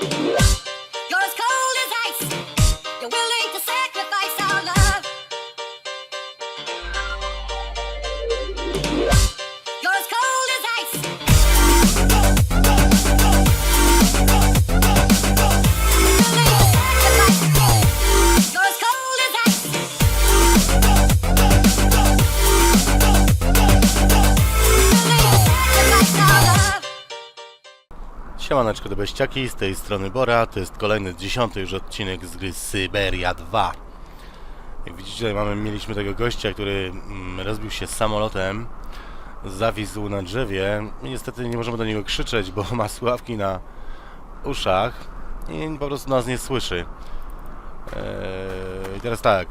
Bye. Siemaneczko do beściaki, z tej strony Bora, to jest kolejny, dziesiąty już odcinek z gry Syberia 2. Jak widzicie, mamy, mieliśmy tego gościa, który mm, rozbił się samolotem, zawisł na drzewie. Niestety nie możemy do niego krzyczeć, bo ma słuchawki na uszach i po prostu nas nie słyszy. Eee, teraz tak,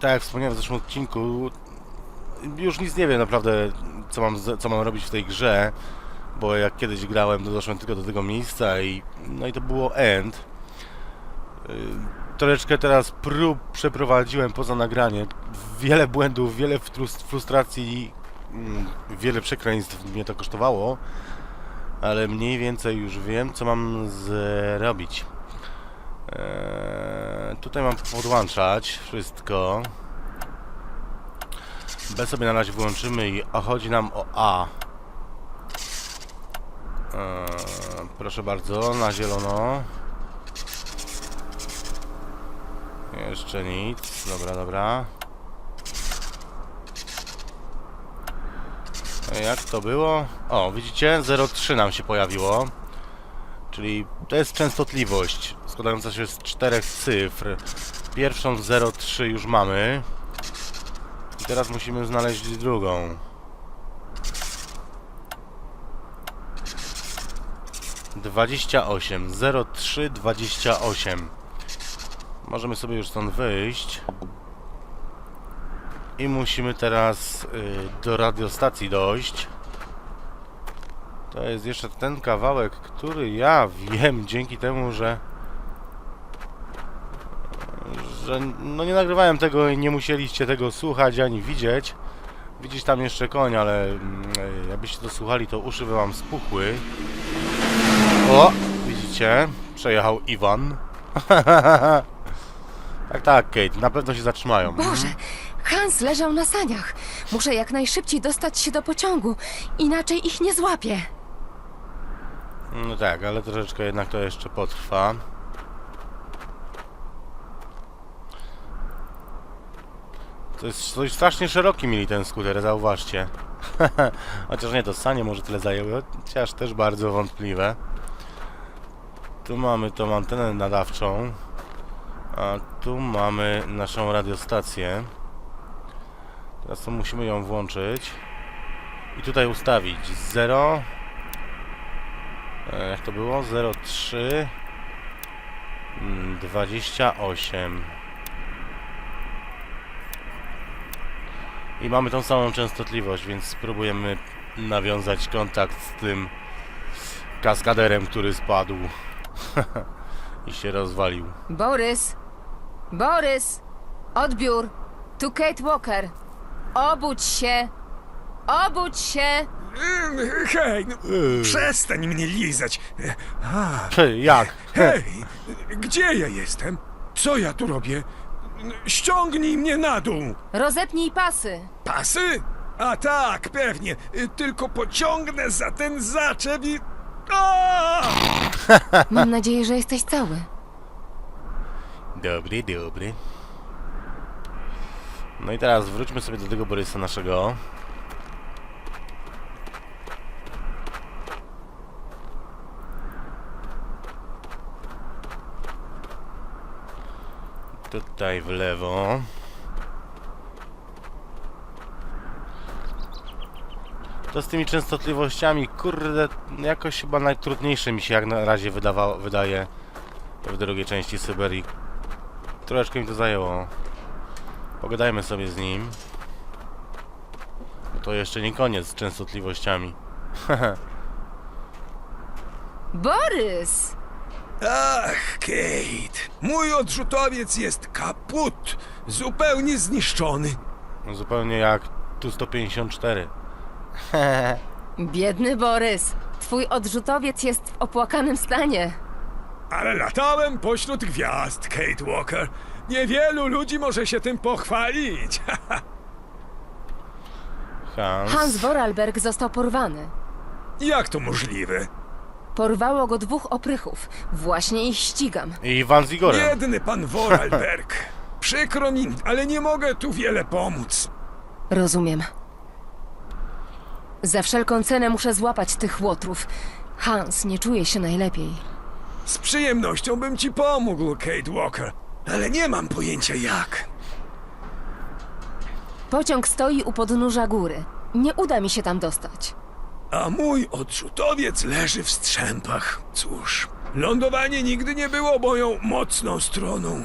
tak jak wspomniałem w zeszłym odcinku, już nic nie wiem naprawdę, co mam, co mam robić w tej grze bo jak kiedyś grałem, to doszłem tylko do tego miejsca i no i to było end. Yy, Troszeczkę teraz prób przeprowadziłem poza nagranie. Wiele błędów, wiele frus- frustracji, mm, wiele przekleństw mnie to kosztowało, ale mniej więcej już wiem, co mam zrobić. Eee, tutaj mam podłączać wszystko. B sobie na razie wyłączymy i a chodzi nam o A. Eee, proszę bardzo, na zielono. Jeszcze nic. Dobra, dobra. E, Jak to było? O, widzicie? 0,3 nam się pojawiło. Czyli to jest częstotliwość składająca się z czterech cyfr. Pierwszą 0,3 już mamy. I teraz musimy znaleźć drugą. 28, 03, 28. Możemy sobie już stąd wyjść. I musimy teraz y, do radiostacji dojść. To jest jeszcze ten kawałek, który ja wiem dzięki temu, że że no nie nagrywałem tego i nie musieliście tego słuchać ani widzieć. Widzisz tam jeszcze koń, ale mm, y, jakbyście to słuchali, to uszy by wam spuchły. O, widzicie? Przejechał Iwan. tak, tak, Kate, na pewno się zatrzymają. Boże, Hans leżał na saniach. Muszę jak najszybciej dostać się do pociągu, inaczej ich nie złapię. No tak, ale troszeczkę jednak to jeszcze potrwa. To jest coś strasznie szeroki mieli ten skuter, zauważcie. Chociaż nie, to sanie może tyle zajęły, chociaż też bardzo wątpliwe. Tu mamy tą antenę nadawczą, a tu mamy naszą radiostację. Teraz to musimy ją włączyć i tutaj ustawić 0 E, Jak to było? 03 mm, 28 I mamy tą samą częstotliwość, więc spróbujemy nawiązać kontakt z tym kaskaderem, który spadł i się rozwalił. Borys! Borys! Odbiór! Tu Kate Walker! Obudź się! Obudź się! Hej, no, przestań mnie lizać. A, Czy, jak? hej, gdzie ja jestem? Co ja tu robię? Ściągnij mnie na dół. Rozepnij pasy! Pasy? A tak, pewnie. Tylko pociągnę za ten zaczep i... Mam nadzieję, że jesteś cały. Dobry, dobry. No i teraz wróćmy sobie do tego Borysa naszego. Tutaj w lewo. To z tymi częstotliwościami, kurde, jakoś chyba najtrudniejsze mi się jak na razie wydawało, wydaje w drugiej części Syberii. Troszeczkę mi to zajęło. Pogadajmy sobie z nim. Bo to jeszcze nie koniec z częstotliwościami. Borys! Ach, Kate, mój odrzutowiec jest kaput. Zupełnie zniszczony. Zupełnie jak tu 154. Biedny Borys! Twój odrzutowiec jest w opłakanym stanie. ale latałem pośród gwiazd, Kate Walker. Niewielu ludzi może się tym pochwalić. Hans. Hans Vorarlberg został porwany. Jak to możliwe? Porwało go dwóch oprychów. Właśnie ich ścigam. I Van z Igorem. Biedny pan Vorarlberg. Przykro mi, ale nie mogę tu wiele pomóc. Rozumiem. Za wszelką cenę muszę złapać tych łotrów. Hans nie czuje się najlepiej. Z przyjemnością bym ci pomógł, Kate Walker, ale nie mam pojęcia jak. Pociąg stoi u podnóża góry. Nie uda mi się tam dostać. A mój odrzutowiec leży w strzępach. Cóż, lądowanie nigdy nie było moją mocną stroną.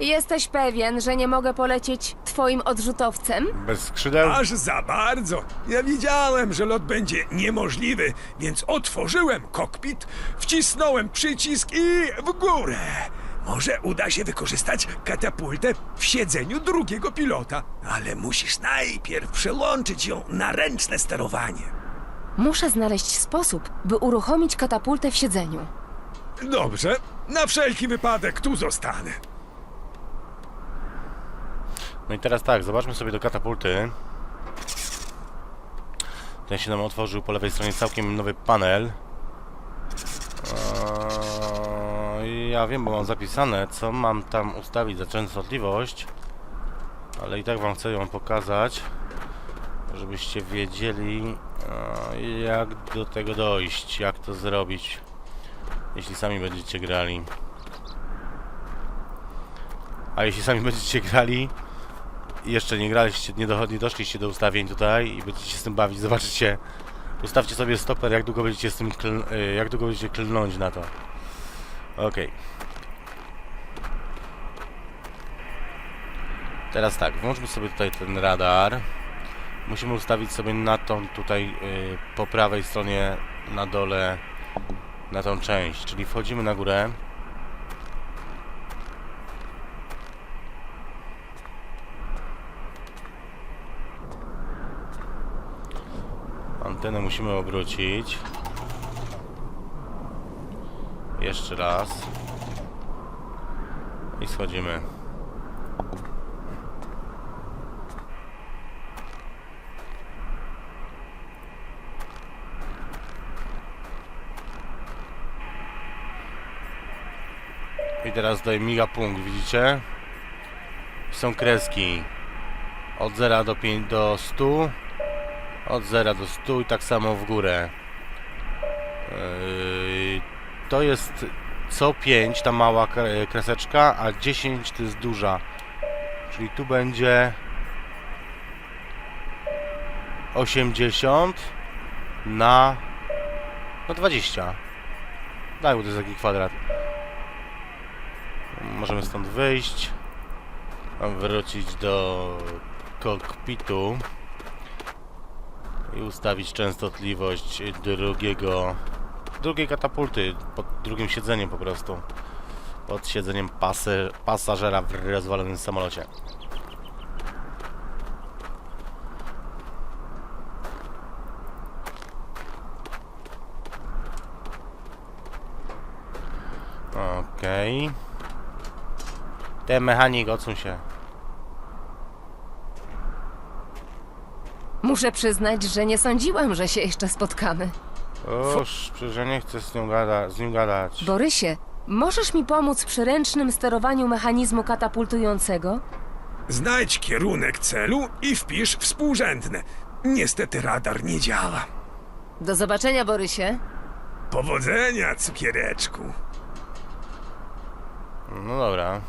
Jesteś pewien, że nie mogę polecieć twoim odrzutowcem? Bez skrzydeł. Aż za bardzo. Ja wiedziałem, że lot będzie niemożliwy, więc otworzyłem kokpit, wcisnąłem przycisk i w górę. Może uda się wykorzystać katapultę w siedzeniu drugiego pilota, ale musisz najpierw przełączyć ją na ręczne sterowanie. Muszę znaleźć sposób, by uruchomić katapultę w siedzeniu. Dobrze, na wszelki wypadek tu zostanę. No i teraz tak, zobaczmy sobie do katapulty. Ten się nam otworzył po lewej stronie całkiem nowy panel. Eee, ja wiem, bo mam zapisane, co mam tam ustawić za częstotliwość. Ale i tak wam chcę ją pokazać, żebyście wiedzieli, eee, jak do tego dojść, jak to zrobić, jeśli sami będziecie grali. A jeśli sami będziecie grali, jeszcze nie graliście, nie, do, nie doszliście do ustawień tutaj i będziecie się z tym bawić, zobaczycie. Ustawcie sobie stoper, jak długo będziecie z tym y, jak długo będziecie klnąć na to. Okej. Teraz tak, włączmy sobie tutaj ten radar. Musimy ustawić sobie na tą tutaj y, po prawej stronie na dole na tą część, czyli wchodzimy na górę. Antenę musimy obrócić. Jeszcze raz. I schodzimy. I teraz tutaj miga punkt, widzicie? Są kreski. Od 0 do 5 do 100. Od 0 do 100 i tak samo w górę. Yy, to jest co 5 ta mała kre- kreseczka, a 10 to jest duża. Czyli tu będzie 80 na no 20. Tak, bo to jest taki kwadrat. Możemy stąd wyjść. Wrócić do kokpitu i ustawić częstotliwość drugiego drugiej katapulty pod drugim siedzeniem po prostu. Pod siedzeniem pasy, pasażera w rozwalonym samolocie. Okej. Ten mechanik odsuń się Muszę przyznać, że nie sądziłam, że się jeszcze spotkamy. Oż, przecież ja nie chcę z, nią gada, z nim gadać. Borysie, możesz mi pomóc przy ręcznym sterowaniu mechanizmu katapultującego? Znajdź kierunek celu i wpisz współrzędne. Niestety radar nie działa. Do zobaczenia, Borysie. Powodzenia, cukiereczku. No dobra.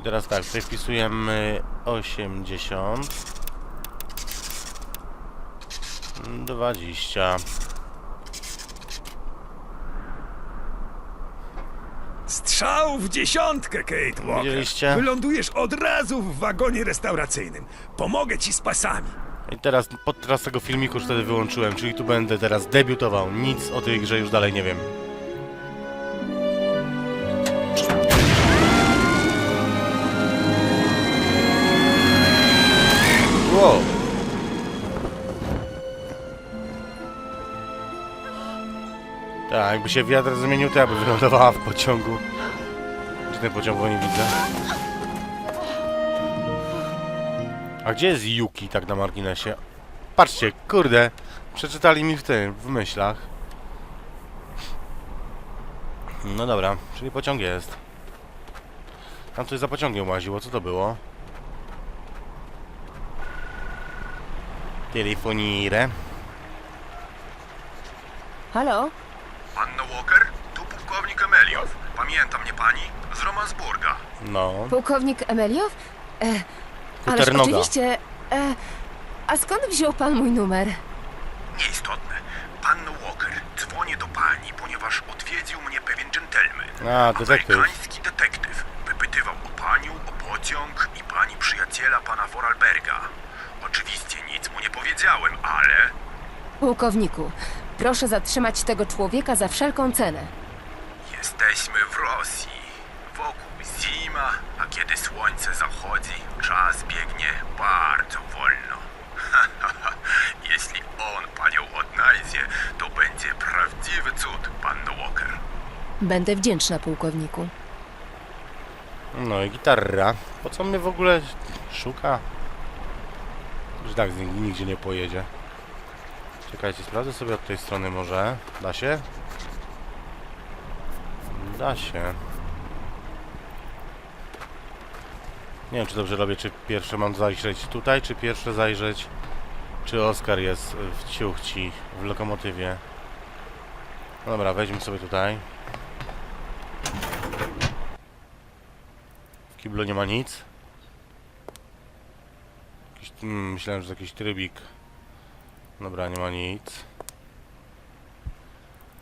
I teraz tak, tutaj wpisujemy 80 20 Strzał w dziesiątkę, Kate Walker. Widzieliście? Wylądujesz od razu w wagonie restauracyjnym. Pomogę ci z pasami. I teraz podczas tego filmiku już wtedy wyłączyłem, czyli tu będę teraz debiutował. Nic o tej grze już dalej nie wiem. Tak, jakby się wiatr zmienił, to ja by wylądowała w pociągu. Czy ten pociągu nie widzę? A gdzie jest Yuki tak na marginesie? Patrzcie, kurde, przeczytali mi w tym, w myślach. No dobra, czyli pociąg jest. Tam coś za pociągiem łaziło, co to było? Telefonire. Halo? Walker, tu pułkownik Emeliow. Pamięta mnie pani? Z Romansburga. No, Pułkownik Emeliow? E, ależ Kuternoga. oczywiście. E, a skąd wziął pan mój numer? Nieistotne. Panno Walker, dzwonię do pani, ponieważ odwiedził mnie pewien dżentelmen. A, detektyw. Amerykański detektyw. Wypytywał o panią, o pociąg i pani przyjaciela pana Vorarlberga. Oczywiście nic mu nie powiedziałem, ale... Pułkowniku, proszę zatrzymać tego człowieka za wszelką cenę. Jesteśmy w Rosji. Wokół zima, a kiedy słońce zachodzi, czas biegnie bardzo wolno. Jeśli on panią odnajdzie, to będzie prawdziwy cud, panno Walker. Będę wdzięczna, pułkowniku. no i gitarra. Po co mnie w ogóle szuka? Że tak z- nigdzie nie pojedzie. Czekajcie, sprawdzę sobie od tej strony może. Da się? Da się. Nie wiem, czy dobrze robię, czy pierwsze mam zajrzeć tutaj, czy pierwsze zajrzeć, czy Oskar jest w ciuchci, w lokomotywie. No dobra, weźmy sobie tutaj. W kiblu nie ma nic. Jakiś, mm, myślałem, że jakiś trybik. Dobra, nie ma nic.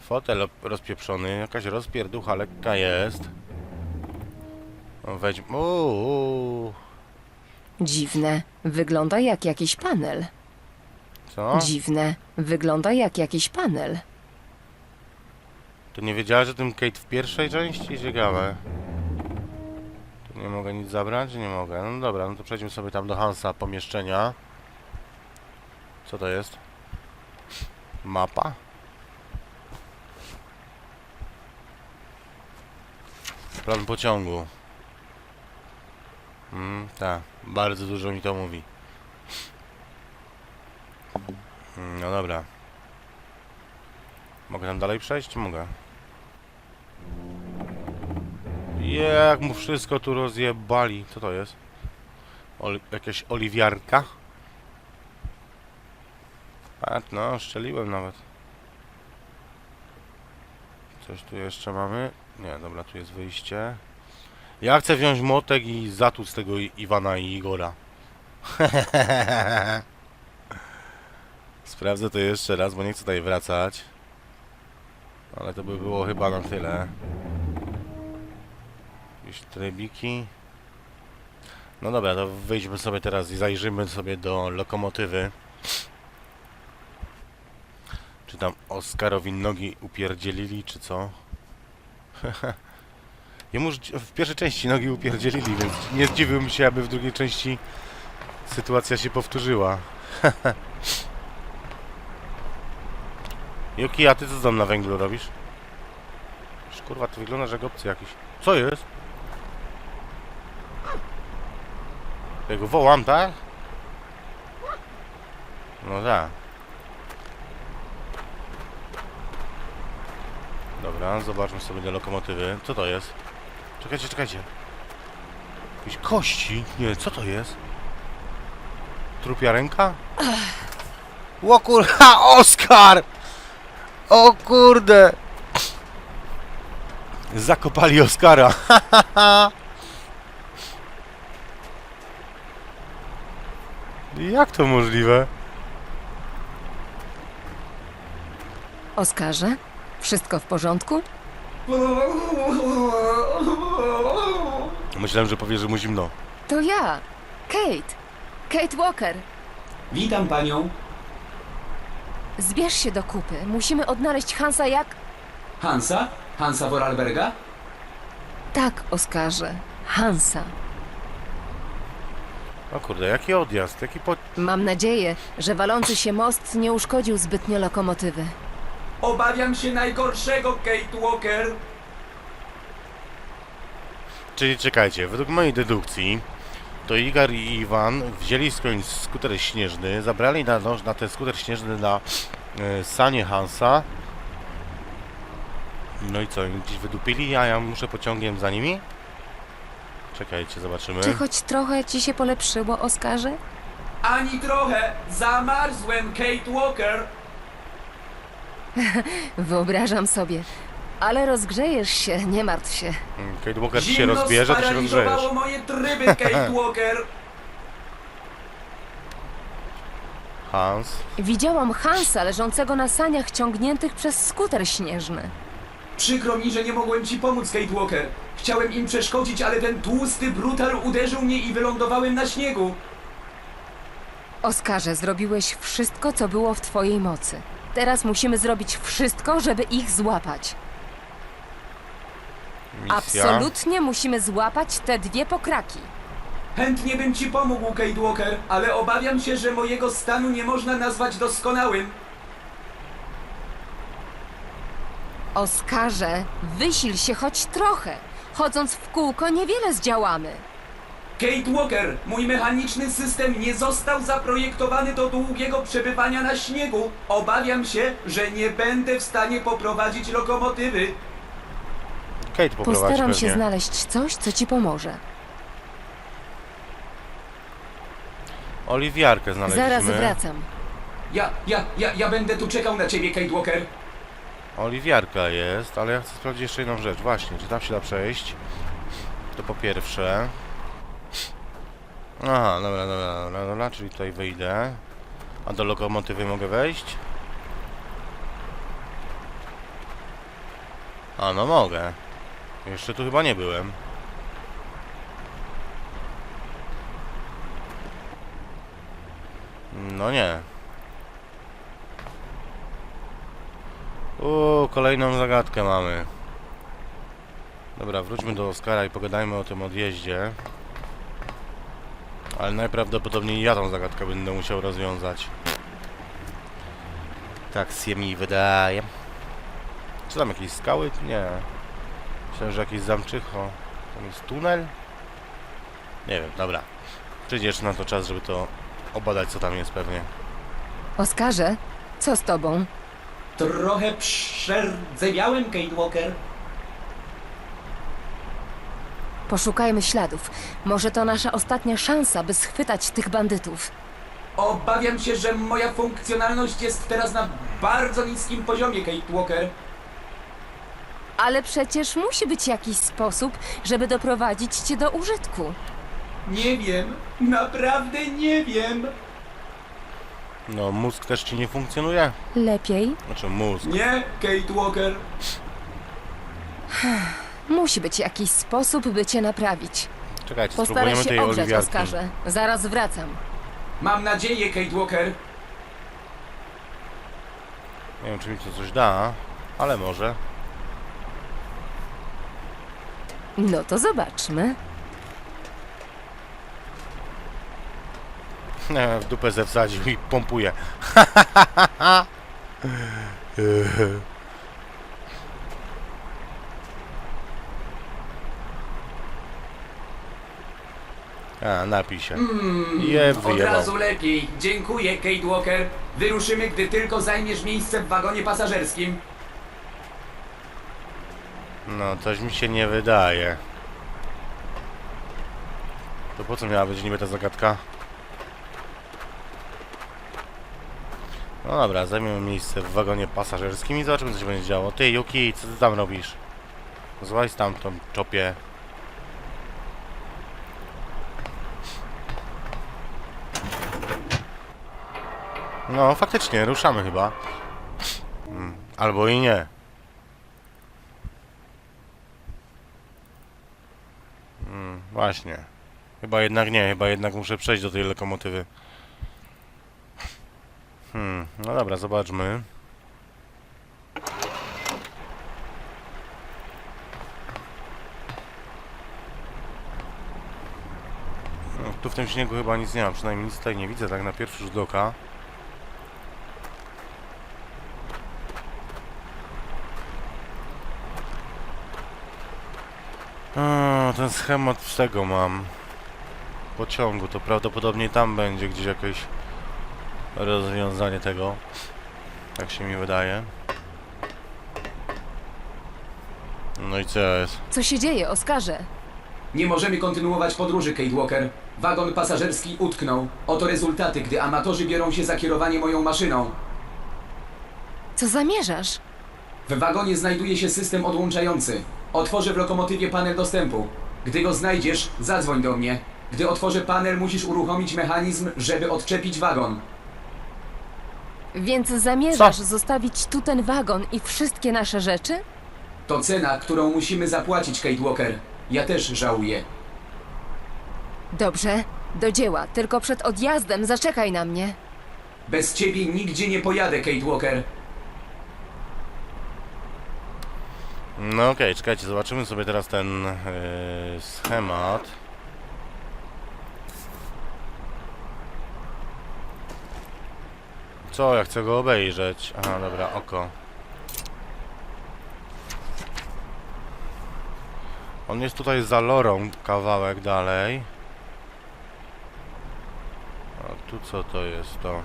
Fotel rozpieprzony, jakaś rozpierducha lekka jest. No, weź... Uuu, Dziwne. Wygląda jak jakiś panel. co? Dziwne. Wygląda jak jakiś panel. To nie wiedziała, że tym Kate w pierwszej części? Ciekawe. Tu nie mogę nic zabrać? Nie mogę. No dobra, no to przejdźmy sobie tam do Hansa pomieszczenia. Co to jest? Mapa? Plan pociągu. Mm, tak, bardzo dużo mi to mówi. Mm, No dobra. Mogę tam dalej przejść? Mogę. Jak mu wszystko tu rozjebali. Co to jest? Jakaś oliwiarka? A, no, szczeliłem nawet. Coś tu jeszcze mamy? Nie, dobra, tu jest wyjście. Ja chcę wziąć motek i zatłuc tego Iwana i Igora. Sprawdzę to jeszcze raz, bo nie chcę tutaj wracać. Ale to by było chyba na tyle. Jakieś trybiki. No dobra, to wyjdźmy sobie teraz i zajrzymy sobie do lokomotywy. Czy tam Oskarowi nogi upierdzielili, czy co? Jemu w pierwszej części nogi upierdzielili, więc nie zdziwiłbym się, aby w drugiej części sytuacja się powtórzyła. Yuki, a ty co tam na węglu robisz? Kurwa, to wygląda, że obcy jakiś. Co jest? Ja go wołam, tak? No tak. Dobra, zobaczmy sobie do lokomotywy. Co to jest? Czekajcie, czekajcie. Jakieś kości? Nie, co to jest? Trupia ręka? O kurwa, Oskar! O kurde! Zakopali Oskara. Jak to możliwe? Oskarze? Wszystko w porządku? Myślałem, że powie, że mu zimno. To ja, Kate. Kate Walker. Witam panią. Zbierz się do kupy. Musimy odnaleźć Hansa jak... Hansa? Hansa Vorarlberga? Tak, Oskarze. Hansa. O kurde, jaki odjazd, jaki po... Mam nadzieję, że walący się most nie uszkodził zbytnio lokomotywy. Obawiam się najgorszego, Kate Walker. Czyli czekajcie, według mojej dedukcji to Igar i Iwan wzięli skądś skuter śnieżny, zabrali na, no, na ten skuter śnieżny na e, sanie Hansa. No i co, gdzieś wydupili, a ja muszę pociągiem za nimi? Czekajcie, zobaczymy. Czy choć trochę ci się polepszyło, Oskarze? Ani trochę. Zamarzłem, Kate Walker. Wyobrażam sobie. Ale rozgrzejesz się, nie martw się. Mm, Kate Walker ci się Zimno rozbierze, to się rozgrzejesz. sparaliżowało moje tryby, Kate Walker. Hans. Widziałam Hansa leżącego na saniach ciągniętych przez skuter śnieżny. Przykro mi, że nie mogłem ci pomóc, Kate Walker. Chciałem im przeszkodzić, ale ten tłusty brutal uderzył mnie i wylądowałem na śniegu. Oskarze, zrobiłeś wszystko, co było w twojej mocy. Teraz musimy zrobić wszystko, żeby ich złapać. Misja. Absolutnie musimy złapać te dwie pokraki. Chętnie bym ci pomógł, Kate Walker, ale obawiam się, że mojego stanu nie można nazwać doskonałym. Oskarze, wysil się choć trochę. Chodząc w kółko niewiele zdziałamy. Kate Walker, mój mechaniczny system nie został zaprojektowany do długiego przebywania na śniegu. Obawiam się, że nie będę w stanie poprowadzić lokomotywy. Kate poprowadzi Postaram pewnie. się znaleźć coś, co ci pomoże. Oliwiarkę znaleźliśmy. Zaraz wracam. Ja, ja, ja, ja będę tu czekał na ciebie, Kate Walker. Oliwiarka jest, ale ja chcę sprawdzić jeszcze jedną rzecz. Właśnie, czy tam się da przejść? To po pierwsze. Aha, dobra, dobra, dobra, dobra, czyli tutaj wyjdę. A do lokomotywy mogę wejść? A, no mogę. Jeszcze tu chyba nie byłem. No nie. O, kolejną zagadkę mamy. Dobra, wróćmy do Oskara i pogadajmy o tym odjeździe. Ale najprawdopodobniej ja tą zagadkę będę musiał rozwiązać. Tak się mi wydaje. Czy tam jakieś skały? Nie. Myślałem, że jakieś zamczycho. Tam jest tunel? Nie wiem, dobra. Przyjdzie jeszcze na to czas, żeby to obadać, co tam jest pewnie. Oskarze, co z tobą? Trochę przerdzewiałem, Kate Walker. Poszukajmy śladów. Może to nasza ostatnia szansa, by schwytać tych bandytów. Obawiam się, że moja funkcjonalność jest teraz na bardzo niskim poziomie, Kate Walker. Ale przecież musi być jakiś sposób, żeby doprowadzić cię do użytku. Nie wiem, naprawdę nie wiem. No, mózg też ci nie funkcjonuje? Lepiej? Znaczy mózg. Nie, Kate Walker. Musi być jakiś sposób, by cię naprawić. Czekajcie, Postaraj spróbujemy tej się ogrzać, oliwiarki. Oskarze. Zaraz wracam. Mam nadzieję, Kate Walker. Nie wiem, czy mi to coś da, ale może. No to zobaczmy. W dupę ze wsadził i pompuje. A, napij się. Je, Od wyjebał. razu lepiej. Dziękuję, Kate Walker. Wyruszymy, gdy tylko zajmiesz miejsce w wagonie pasażerskim. No, coś mi się nie wydaje. To po co miała być niby ta zagadka? No dobra, zajmiemy miejsce w wagonie pasażerskim i zobaczymy co się będzie działo. Ty, Yuki, co ty tam robisz? Złaź tam tą czopie. No, faktycznie, ruszamy chyba. Mm, Albo i nie. Mm, właśnie. Chyba jednak nie, chyba jednak muszę przejść do tej lokomotywy. Hmm, no dobra, zobaczmy. No, tu w tym śniegu chyba nic nie ma, przynajmniej nic tutaj nie widzę, tak na pierwszy rzut oka. No, ten schemat z tego mam. Pociągu, to prawdopodobnie tam będzie gdzieś jakieś rozwiązanie tego. Tak się mi wydaje. No i co jest? Co się dzieje, Oskarze? Nie możemy kontynuować podróży, Kate Walker. Wagon pasażerski utknął. Oto rezultaty, gdy amatorzy biorą się za kierowanie moją maszyną. Co zamierzasz? W wagonie znajduje się system odłączający. Otworzę w lokomotywie panel dostępu. Gdy go znajdziesz, zadzwoń do mnie. Gdy otworzę panel, musisz uruchomić mechanizm, żeby odczepić wagon. Więc zamierzasz zostawić tu ten wagon i wszystkie nasze rzeczy? To cena, którą musimy zapłacić, Kate Walker. Ja też żałuję. Dobrze, do dzieła. Tylko przed odjazdem zaczekaj na mnie. Bez ciebie nigdzie nie pojadę, Kate Walker. No okej, czekajcie, zobaczymy sobie teraz ten yy, schemat. Co, ja chcę go obejrzeć. Aha, dobra, oko. On jest tutaj za lorą kawałek dalej. A tu co to jest to?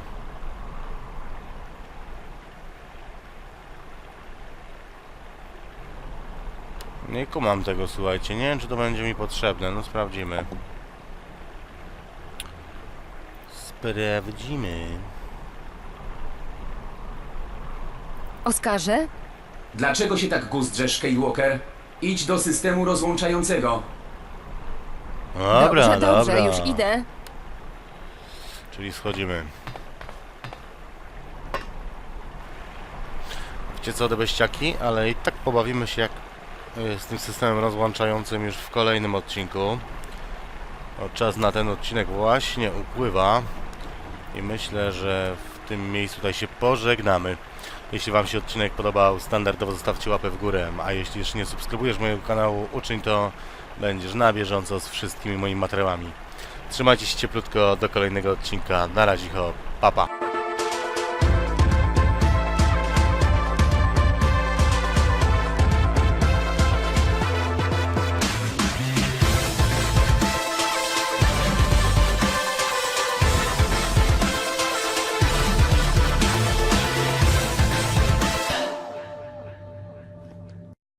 Nie kumam tego, słuchajcie. Nie wiem, czy to będzie mi potrzebne. No sprawdzimy. Sprawdzimy. Oskarze? Dlaczego się tak guzdrzesz, Walker? Idź do systemu rozłączającego. Dobra, dobrze, dobrze, dobra. już idę. Czyli schodzimy. Wiecie co, debeściaki? Ale i tak pobawimy się jak z tym systemem rozłączającym już w kolejnym odcinku. O, czas na ten odcinek właśnie upływa. I myślę, że w tym miejscu tutaj się pożegnamy. Jeśli Wam się odcinek podobał, standardowo zostawcie łapę w górę. A jeśli jeszcze nie subskrybujesz mojego kanału, uczyń to. Będziesz na bieżąco z wszystkimi moimi materiałami. Trzymajcie się cieplutko do kolejnego odcinka. Na razie, ho, papa. Pa.